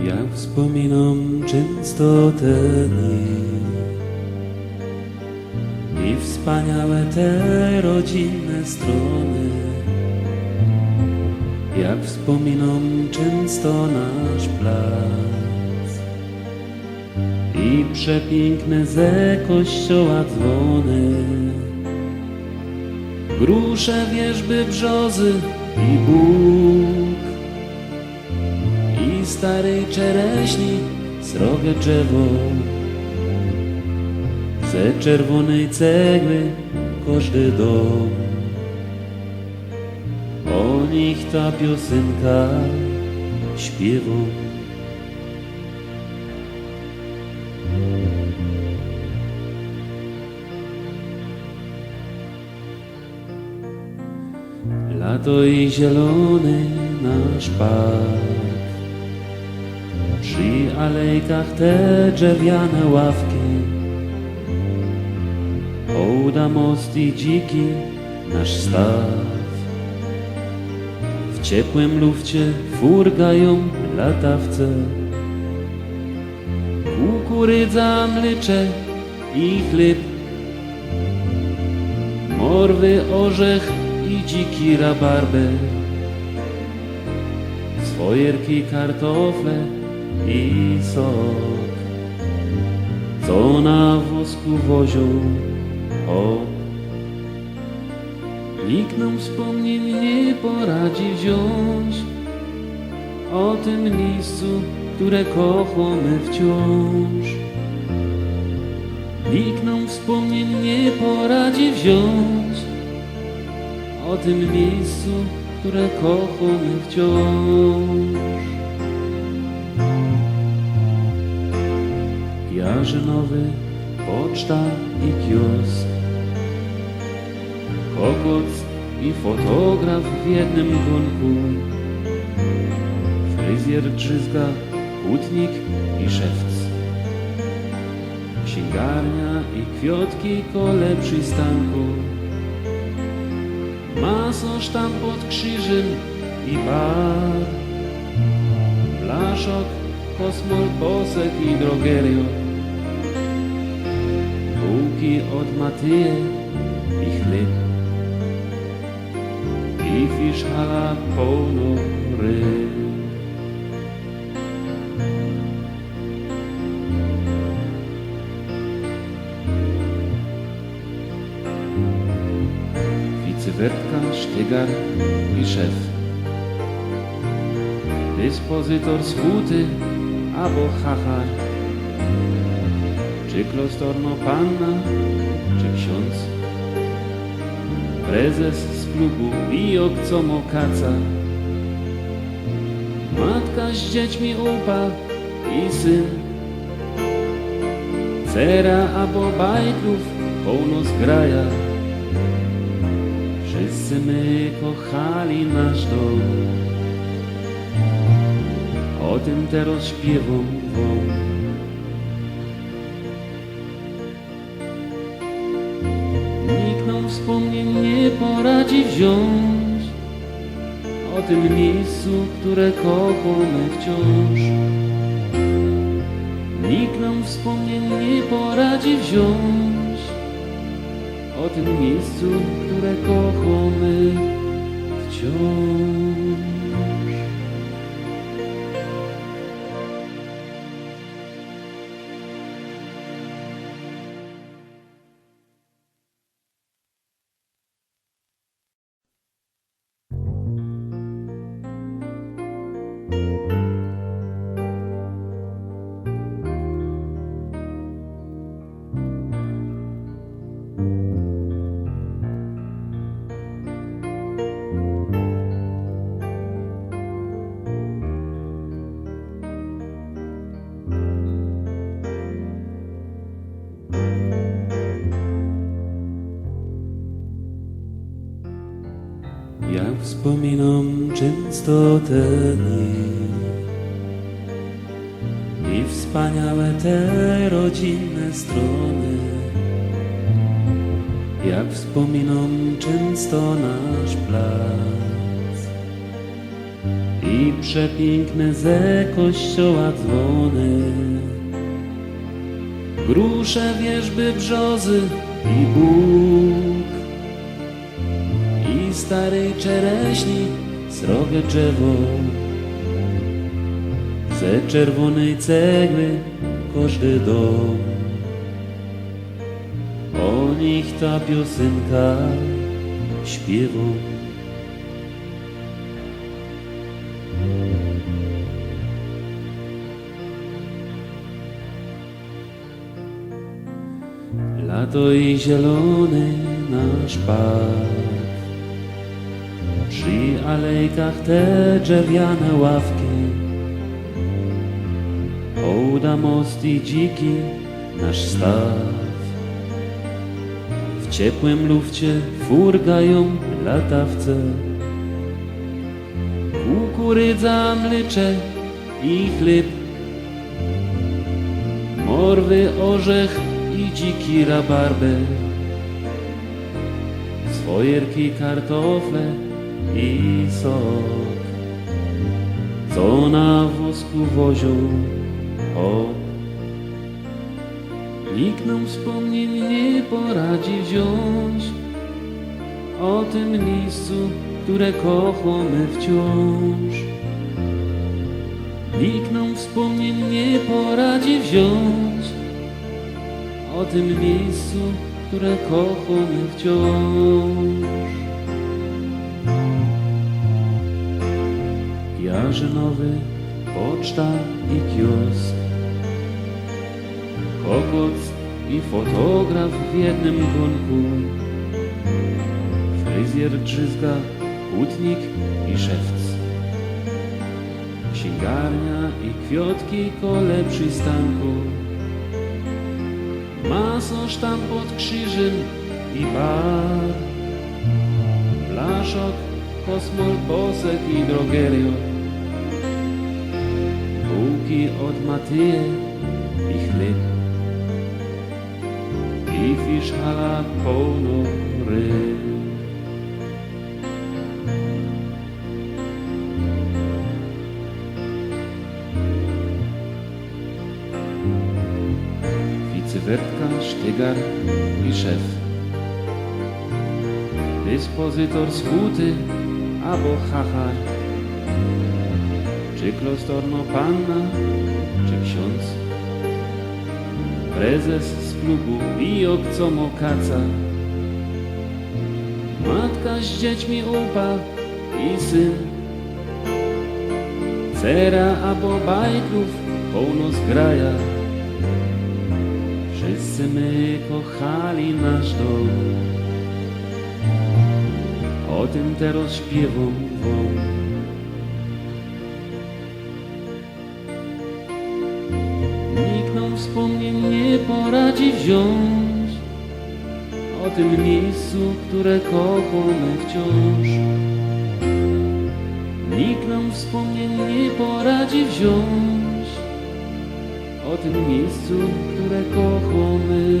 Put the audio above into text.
Ja wspominam często te dni i wspaniałe te rodzinne strony. Jak wspominam często nasz plac i przepiękne ze kościoła dzwony. Grusze, wierzby, brzozy i Bóg i starej czereśni srogie drzewo ze czerwonej cegły każdy dom. O nich ta piosenka śpiewą Lato i zielony nasz park Przy alejkach te drzewiane ławki. Hołda most i dziki nasz staw. W ciepłym lufcie furgają latawce. Kukurydza, mlycze i chleb. Morwy, orzech i dziki rabarber. Swojerki, kartofle i sok Co na wosku wozią? Hop Nikt nam wspomnień nie poradzi wziąć. O tym miejscu, które kochamy wciąż. Nikt nam wspomnień nie poradzi wziąć. O tym miejscu, które kochamy wciąż. Jarzynowy, poczta i kiosk, kokoc i fotograf w jednym gonku, fryzjer drzyzga, hutnik i szewc, księgarnia i kwiotki kole przystanku. Masosztam pod krzyżem i bar. Blaszok, kosmol, posek i drogerio Ruki od Matie, ich leb. Ich fisch hara pono re. Vizewertka, Stegar, mi chef. Dispozitor abo chachar. Vizewertka, Stegar. Czy klostorno panna, czy ksiądz. Prezes z klubu i okcomo kaca. Matka z dziećmi upa i syn. Cera albo bajków pełno zgraja. Wszyscy my kochali nasz dom O tym teraz śpiewam wam nie poradzi wziąć O tym miejscu, które kochamy wciąż Nikt nam wspomnień nie poradzi wziąć o tym miejscu, które kochamy wciąż. Wspominam często te dni i wspaniałe te rodzinne strony. Jak wspominam często nasz plac i przepiękne ze kościoła dzwony. Grusze, wierzby, brzozy i Bóg starej czereśni srogie drzewo ze czerwonej cegły każdy dom. O nich ta piosenka śpiewa. Lato i zielony nasz park Przy alejkach te drzewiane ławki. Hołda most i dziki nasz staw. W ciepłym lufcie furgają latawce. Kukurydza, mlycze i chleb. Morwy, orzech i dziki rabarber. Swojerki, kartofle i sok. Co na wosku wozią hop Nikt nam wspomnień nie poradzi wziąć. O tym miejscu, które kochamy wciąż. Nikt nam wspomnień nie poradzi wziąć. O tym miejscu, które kochamy wciąż Jarzynowy, poczta i kiosk. Kokoc i fotograf w jednym gonku Fryzjer drzyzga, hutnik i szewc. Księgarnia i kwiotki kole przystanku Masosz tam pod krzyżem i bar. Blaszok, kosmol, posek i drogerio הוא כי עוד מתיר החליט. איפיש הרב פונו רב Wertka, Sztygar i szef. Dyspozytor z huty albo hachar. Czy klostorno panna, czy ksiądz. Prezes z klubu i obcomo kaca. Matka z dziećmi upa i syn. Cera albo bajków pełno zgraja. Wszyscy my kochali nasz dom O tym teraz śpiewam wam wziąć. O tym miejscu, które kochamy wciąż. Nikt nam wspomnień nie poradzi wziąć. O tym miejscu, które kochamy